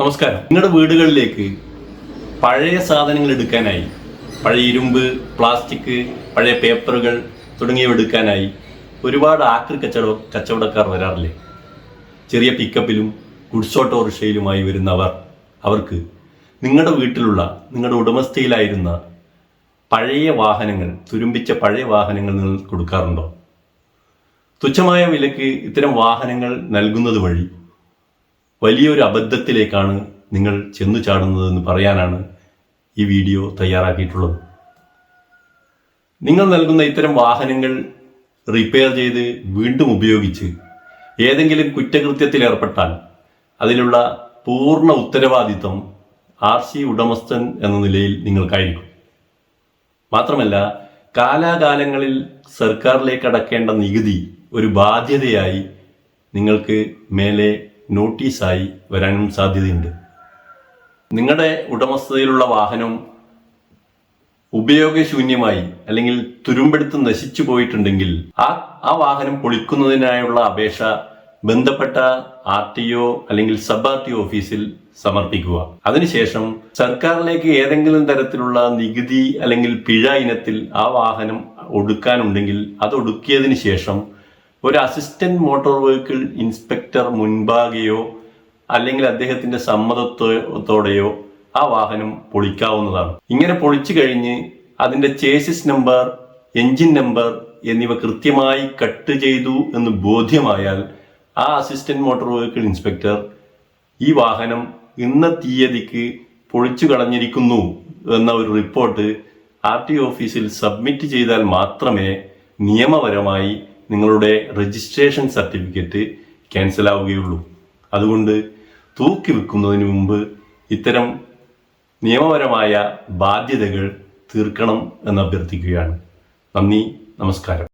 നമസ്കാരം. നിങ്ങളുടെ വീടുകളിലേക്ക് പഴയ സാധനങ്ങൾ എടുക്കാനായി പഴയ ഇരുമ്പ് പ്ലാസ്റ്റിക് പഴയ പേപ്പറുകൾ തുടങ്ങിയവ എടുക്കാനായി ഒരുപാട് ആക്രി കച്ചവട കച്ചവടക്കാർ വരാറില്ലേ? ചെറിയ പിക്കപ്പിലും ഗുഡ്സ് ഓട്ടോറിക്ഷയിലുമായി വരുന്നവർ അവർക്ക് നിങ്ങളുടെ വീട്ടിലുള്ള നിങ്ങളുടെ ഉടമസ്ഥയിലായിരുന്ന പഴയ വാഹനങ്ങൾ തുരുമ്പിച്ച പഴയ വാഹനങ്ങൾ നിങ്ങൾ കൊടുക്കാറുണ്ടോ? തുച്ഛമായ വിലക്ക് ഇത്തരം വാഹനങ്ങൾ നൽകുന്നത് വഴി വലിയൊരു അബദ്ധത്തിലേക്കാണ് നിങ്ങൾ ചെന്നു ചാടുന്നതെന്ന് പറയാനാണ് ഈ വീഡിയോ തയ്യാറാക്കിയിട്ടുള്ളത്. നിങ്ങൾ നൽകുന്ന ഇത്തരം വാഹനങ്ങൾ റിപ്പയർ ചെയ്ത് വീണ്ടും ഉപയോഗിച്ച് ഏതെങ്കിലും കുറ്റകൃത്യത്തിൽ ഏർപ്പെട്ടാൽ അതിലുള്ള പൂർണ ഉത്തരവാദിത്വം ആർ സി ഉടമസ്ഥൻ എന്ന നിലയിൽ നിങ്ങൾക്കായിരിക്കും. മാത്രമല്ല കാലാകാലങ്ങളിൽ സർക്കാരിലേക്ക് അടക്കേണ്ട നികുതി ഒരു ബാധ്യതയായി നിങ്ങൾക്ക് മേലെ നോട്ടീസായി വരാനും സാധ്യതയുണ്ട്. നിങ്ങളുടെ ഉടമസ്ഥതയിലുള്ള വാഹനം ഉപയോഗശൂന്യമായി അല്ലെങ്കിൽ തുരുമ്പെടുത്ത് നശിച്ചു പോയിട്ടുണ്ടെങ്കിൽ ആ ആ വാഹനം പൊളിക്കുന്നതിനായുള്ള അപേക്ഷ ബന്ധപ്പെട്ട ആർ ടി ഒ അല്ലെങ്കിൽ സബ് ആർ ടി ഓഫീസിൽ സമർപ്പിക്കുക. അതിനുശേഷം സർക്കാരിലേക്ക് ഏതെങ്കിലും തരത്തിലുള്ള നികുതി അല്ലെങ്കിൽ പിഴ ഇനത്തിൽ ആ വാഹനം ഒടുക്കാനുണ്ടെങ്കിൽ അത് ഒടുക്കിയതിന് ശേഷം ഒരു അസിസ്റ്റന്റ് മോട്ടോർ വെഹിക്കിൾ ഇൻസ്പെക്ടർ മുൻപാകെയോ അല്ലെങ്കിൽ അദ്ദേഹത്തിന്റെ സമ്മതത്തോടെയോ ആ വാഹനം പൊളിക്കാവുന്നതാണ്. ഇങ്ങനെ പൊളിച്ചു കഴിഞ്ഞ് അതിന്റെ ചേസിസ് നമ്പർ എഞ്ചിൻ നമ്പർ എന്നിവ കൃത്യമായി കട്ട് ചെയ്തു എന്ന് ബോധ്യമായാൽ ആ അസിസ്റ്റന്റ് മോട്ടോർ വെഹിക്കിൾ ഇൻസ്പെക്ടർ ഈ വാഹനം ഇന്ന തീയതിക്ക് പൊളിച്ചു കളഞ്ഞിരിക്കുന്നു എന്ന ഒരു റിപ്പോർട്ട് ആർ ടി ഓഫീസിൽ സബ്മിറ്റ് ചെയ്താൽ മാത്രമേ നിയമപരമായി നിങ്ങളുടെ രജിസ്ട്രേഷൻ സർട്ടിഫിക്കറ്റ് ക്യാൻസൽ ആവുകയുള്ളൂ. അതുകൊണ്ട് തൂക്കി വെക്കുന്നതിന് മുമ്പ് ഇത്തരം നിയമപരമായ ബാധ്യതകൾ തീർക്കണം എന്ന് അഭ്യർത്ഥിക്കുകയാണ്. നന്ദി നമസ്കാരം.